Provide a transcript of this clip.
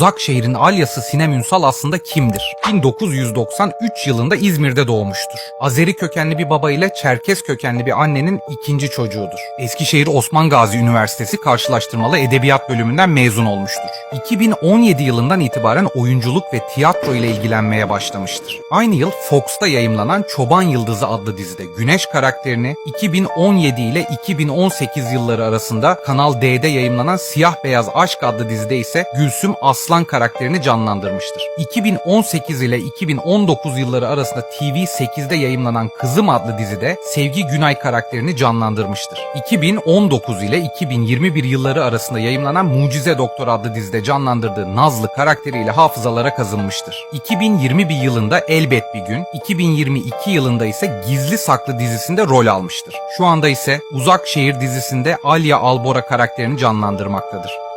Uzak şehrin Alyası Sinem Ünsal aslında kimdir? 1993 yılında İzmir'de doğmuştur. Azeri kökenli bir baba ile Çerkes kökenli bir annenin ikinci çocuğudur. Eskişehir Osman Gazi Üniversitesi karşılaştırmalı edebiyat bölümünden mezun olmuştur. 2017 yılından itibaren oyunculuk ve tiyatro ile ilgilenmeye başlamıştır. Aynı yıl Fox'ta yayımlanan Çoban Yıldızı adlı dizide Güneş karakterini 2017 ile 2018 yılları arasında Kanal D'de yayımlanan Siyah Beyaz Aşk adlı dizide ise Gülsüm Aslan karakterini canlandırmıştır. 2018 ile 2019 yılları arasında TV8'de yayımlanan Kızım adlı dizide Sevgi Günay karakterini canlandırmıştır. 2019 ile 2021 yılları arasında yayımlanan Mucize Doktor adlı dizide canlandırdığı Nazlı karakteriyle hafızalara kazınmıştır. 2021 yılında Elbet Bir Gün, 2022 yılında ise Gizli Saklı dizisinde rol almıştır. Şu anda ise Uzak Şehir dizisinde Alya Albora karakterini canlandırmaktadır.